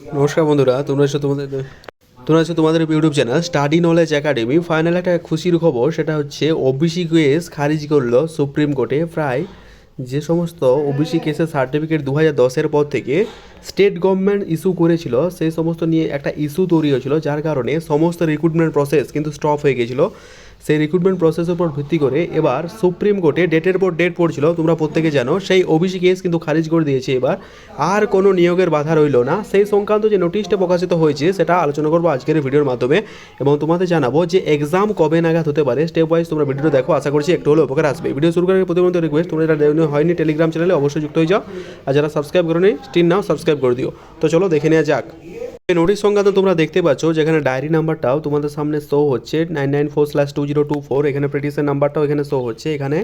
নমস্কার বন্ধুরা, তোমরা এসো তোমাদের তোমরা আছো তোমাদের YouTube channel study knowledge academy. Final একটা খুশির খবর, সেটা হচ্ছে ওবিসি কেস খারিজ করল সুপ্রিম কোর্টে প্রায় যে সমস্ত ওবিসি কেসের সার্টিফিকেট দু হাজার দশের পর থেকে স্টেট গভর্নমেন্ট ইস্যু করেছিল সেই সমস্ত নিয়ে একটা ইস্যু তৈরি হয়েছিল, যার কারণে সমস্ত রিক্রুটমেন্ট প্রসেস কিন্তু স্টপ হয়ে গেছিল। সেই রিক্রুটমেন্ট প্রসেসের উপর ভিত্তি করে এবার সুপ্রিম কোর্টে ডেটের পর ডেট পড়ছিল, তোমরা প্রত্যেকে জানো, সেই ওবিসি কেস কিন্তু খারিজ করে দিয়েছে এবার। আর কোনো নিয়োগের বাধা রইল না। সেই সংক্রান্ত যে নোটিশটা প্রকাশিত হয়েছে, সেটা আলোচনা করব আজকের ভিডিওর মাধ্যমে এবং তোমাদের জানাব যে এক্সাম কবে নাগাদ হতে পারে। স্টেপ ওয়াইজ তোমরা ভিডিওটা দেখো, আশা করছি একটু হলেও উপকার আসবে। ভিডিও শুরু করার প্রতিমন্ত রিকোয়েস্ট তোমরা যারা হয়নি টেলিগ্রাম চ্যানেলে অবশ্যই যুক্ত হয়ে যাও। আর যারা সাবস্ক্রাইব করে নি স্টিন নাও সাবস্ক্রাইব করে দিও। তো চলো দেখে নেওয়া যাক। নোটিশ সংখ্যাতে তোমরা দেখতে পাচ্ছ, যেখানে ডায়েরি নাম্বারটাও তোমাদের সামনে শো হচ্ছে nine nine four slash two zero two four এখানে প্রেটিসের নাম্বারটাও এখানে শো হচ্ছে। এখানে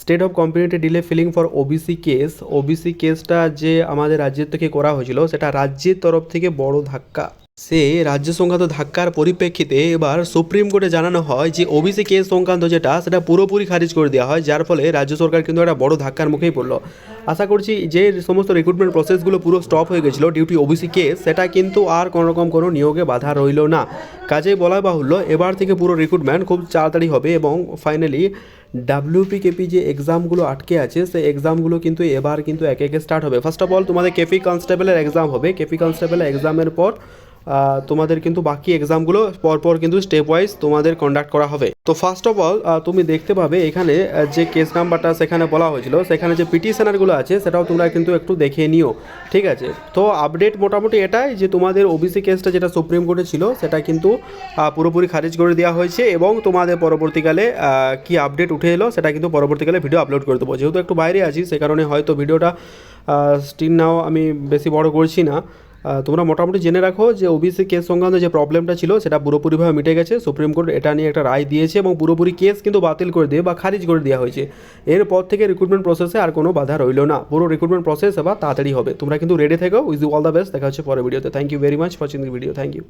state of community delay filling for OBC case OBC কেসটা যে আমাদের রাজ্যের থেকে করা হয়েছিল, সেটা রাজ্যের তরফ থেকে বড় ধাক্কা। সে রাজ্য সংক্রান্ত ধাক্কার পরিপ্রেক্ষিতে এবার সুপ্রিম কোর্টে জানানো হয় যে ওবিসি কেস সংক্রান্ত যেটা, সেটা পুরোপুরি খারিজ করে দেওয়া হয়, যার ফলে রাজ্য সরকার কিন্তু একটা বড় ধাক্কার মুখেই পড়ল। আশা করছি যে সমস্ত রিক্রুটমেন্ট প্রসেসগুলো পুরো স্টপ হয়ে গেছিল ডিউটি ওবিসি কেস, সেটা কিন্তু আর কোনো রকম কোনো নিয়োগে বাধা রইল না। কাজেই বলা বাহুল্য, এবার থেকে পুরো রিক্রুটমেন্ট খুব তাড়াতাড়ি হবে এবং ফাইনালি ডাব্লিউপি কেপি যে এক্সামগুলো আটকে আছে, সেই এক্সামগুলো কিন্তু এবার কিন্তু একে একে স্টার্ট হবে। ফার্স্ট অফ অল তোমাদের কেপি কনস্টেবলের এক্সাম হবে। কেপি কনস্টেবলের এক্সামের পর তোমাদের কিন্তু বাকি এক্সামগুলো পরপর কিন্তু স্টেপ ওয়াইজ তোমাদের কন্ডাক্ট করা হবে। তো ফার্স্ট অফ অল তুমি দেখতে পাবে এখানে যে কেস নাম্বারটা সেখানে বলা হয়েছিল, সেখানে যে পিটিশনারগুলো আছে, সেটাও তোমরা কিন্তু একটু দেখে নিও, ঠিক আছে? তো আপডেট মোটামুটি এটাই যে তোমাদের ওবিসি কেসটা যেটা সুপ্রিম কোর্টে ছিল, সেটা কিন্তু পুরোপুরি খারিজ করে দেওয়া হয়েছে এবং তোমাদের পরবর্তীকালে কি আপডেট উঠে এলো, সেটা কিন্তু পরবর্তীকালে ভিডিও আপলোড করে দেবো। যেহেতু একটু বাইরে আছি, সে কারণে হয়তো ভিডিওটা স্টিন নাও আমি বেশি বড় করছি না। তোমরা মোটামুটি জেনে রাখো যে ওবিসি কেস সংক্রান্ত যে প্রবলেমটা ছিল, সেটা পুরোপুরিভাবে মিটে গেছে। সুপ্রিম কোর্ট এটা নিয়ে একটা রায় দিয়েছে এবং পুরোপুরি কেস কিন্তু বাতিল করে দিয়ে বা খারিজ করে দেওয়া হয়েছে। এরপর থেকে রিক্রুটমেন্ট প্রসেসে আর কোনো বাধা রইল না। পুরো রিক্রুটমেন্ট প্রসেস এবার তাড়াতাড়ি হবে। তোমরা কিন্তু রেডি থেকো। উইজ অল দ্য বেস্ট দেখা হচ্ছে পরের ভিডিওতে thank you very much watching the video thank you